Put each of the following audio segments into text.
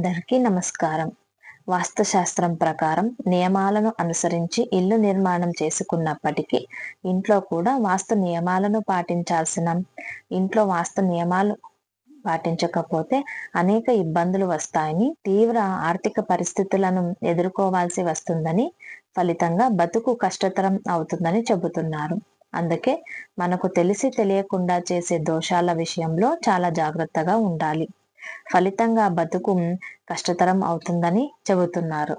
అందరికీ నమస్కారం. వాస్తుశాస్త్రం ప్రకారం నియమాలను అనుసరించి ఇల్లు నిర్మాణం చేసుకున్నప్పటికీ ఇంట్లో కూడా వాస్తు నియమాలను పాటించాల్సిన ఇంట్లో వాస్తు నియమాలు పాటించకపోతే అనేక ఇబ్బందులు వస్తాయని తీవ్ర ఆర్థిక పరిస్థితులను ఎదుర్కోవాల్సి వస్తుందని ఫలితంగా బతుకు కష్టతరం అవుతుందని చెబుతున్నారు. అందుకే మనకు తెలిసి తెలియకుండా చేసే దోషాల విషయంలో చాలా జాగ్రత్తగా ఉండాలి. ఫలితంగా బతుకు కష్టతరం అవుతుందని చెబుతున్నారు.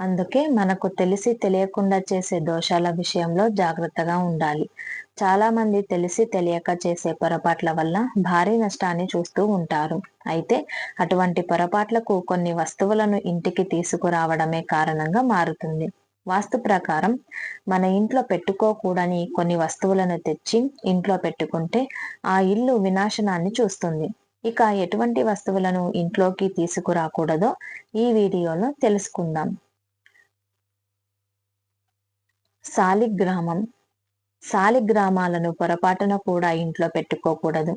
అందుకే మనకు తెలిసి తెలియకుండా చేసే దోషాల విషయంలో జాగ్రత్తగా ఉండాలి. చాలా మంది తెలిసి తెలియక చేసే పొరపాట్ల వల్ల భారీ నష్టాన్ని చూస్తూ ఉంటారు. అయితే అటువంటి పొరపాట్లకు కొన్ని వస్తువులను ఇంటికి తీసుకురావడమే కారణంగా మారుతుంది. వాస్తు ప్రకారం మన ఇంట్లో పెట్టుకోకూడని కొన్ని వస్తువులను తెచ్చి ఇంట్లో పెట్టుకుంటే ఆ ఇల్లు వినాశనాన్ని చూస్తుంది. ఇక ఎటువంటి వస్తువులను ఇంట్లోకి తీసుకురాకూడదో ఈ వీడియోలో తెలుసుకుందాం. సాలిగ్రామం. సాలిగ్రామాలను పొరపాటున కూడా ఇంట్లో పెట్టుకోకూడదు.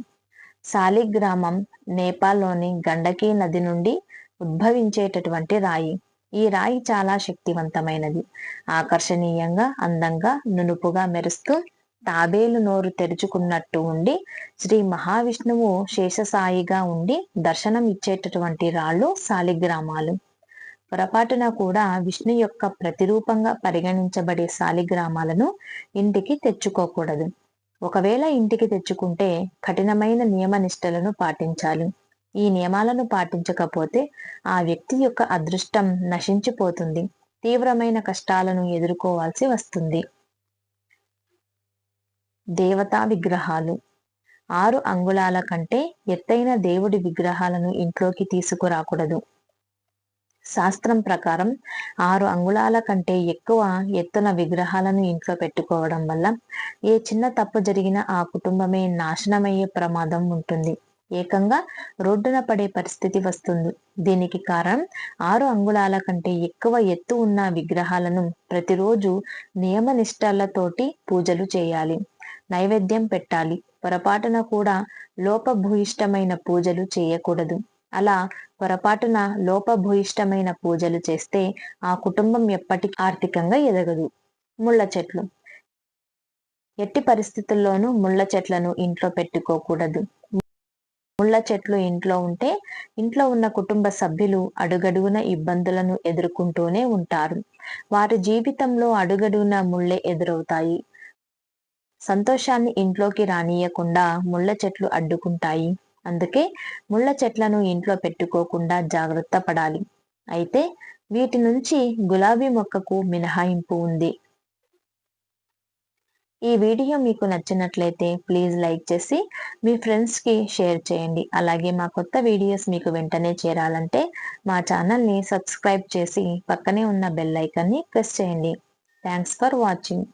సాలిగ్రామం నేపాల్లోని గండకీ నది నుండి ఉద్భవించేటటువంటి రాయి. ఈ రాయి చాలా శక్తివంతమైనది. ఆకర్షణీయంగా అందంగా నునుపుగా మెరుస్తూ తాబేలు నోరు తెరుచుకున్నట్టు ఉండి శ్రీ మహావిష్ణువు శేషసాయిగా ఉండి దర్శనం ఇచ్చేటటువంటి రాళ్ళు సాలిగ్రామాలు పొరపాటున కూడా విష్ణు యొక్క ప్రతిరూపంగా పరిగణించబడే సాలిగ్రామాలను ఇంటికి తెచ్చుకోకూడదు. ఒకవేళ ఇంటికి తెచ్చుకుంటే కఠినమైన నియమ నిష్టలను పాటించాలి. ఈ నియమాలను పాటించకపోతే ఆ వ్యక్తి యొక్క అదృష్టం నశించిపోతుంది. తీవ్రమైన కష్టాలను ఎదుర్కోవాల్సి వస్తుంది. దేవతా విగ్రహాలు. ఆరు అంగుళాల కంటే ఎత్తైన దేవుడి విగ్రహాలను ఇంట్లోకి తీసుకురాకూడదు. శాస్త్రం ప్రకారం ఆరు అంగుళాల కంటే ఎక్కువ ఎత్తున విగ్రహాలను ఇంట్లో పెట్టుకోవడం వల్ల ఏ చిన్న తప్పు జరిగినా ఆ కుటుంబమే నాశనమయ్యే ప్రమాదం ఉంటుంది. ఏకంగా రోడ్డున పడే పరిస్థితి వస్తుంది. దీనికి కారణం ఆరు అంగుళాల కంటే ఎక్కువ ఎత్తు ఉన్న విగ్రహాలను ప్రతిరోజు నియమ నిష్టలతోటి పూజలు చేయాలి. నైవేద్యం పెట్టాలి. పొరపాటున కూడా లోపభూయిష్టమైన పూజలు చేయకూడదు. అలా పొరపాటున లోపభూయిష్టమైన పూజలు చేస్తే ఆ కుటుంబం ఎప్పటికీ ఆర్థికంగా ఎదగదు. ముళ్ళ చెట్లు. ఎట్టి పరిస్థితుల్లోనూ ముళ్ళ చెట్లను ఇంట్లో పెట్టుకోకూడదు. ముళ్ళ చెట్లు ఇంట్లో ఉంటే ఇంట్లో ఉన్న కుటుంబ సభ్యులు అడుగడుగున ఇబ్బందులను ఎదుర్కొంటూనే ఉంటారు. వారి జీవితంలో అడుగడుగున ముళ్ళే ఎదురవుతాయి. సంతోషాన్ని ఇంట్లోకి రానియకుండా ముళ్ళ చెట్లు అడ్డుకుంటాయి. అందుకే ముళ్ళ చెట్లను ఇంట్లో పెట్టుకోకుండా జాగ్రత్త పడాలి. అయితే వీటి నుంచి గులాబీ మొక్కకు మినహాయింపు ఉంది. ఈ వీడియో మీకు నచ్చినట్లయితే ప్లీజ్ లైక్ చేసి మీ ఫ్రెండ్స్కి షేర్ చేయండి. అలాగే మా కొత్త వీడియోస్ మీకు వెంటనే చేరాలంటే మా ఛానల్ని సబ్స్క్రైబ్ చేసి పక్కనే ఉన్న బెల్ ఐకాన్ని ప్రెస్ చేయండి. Thanks for watching.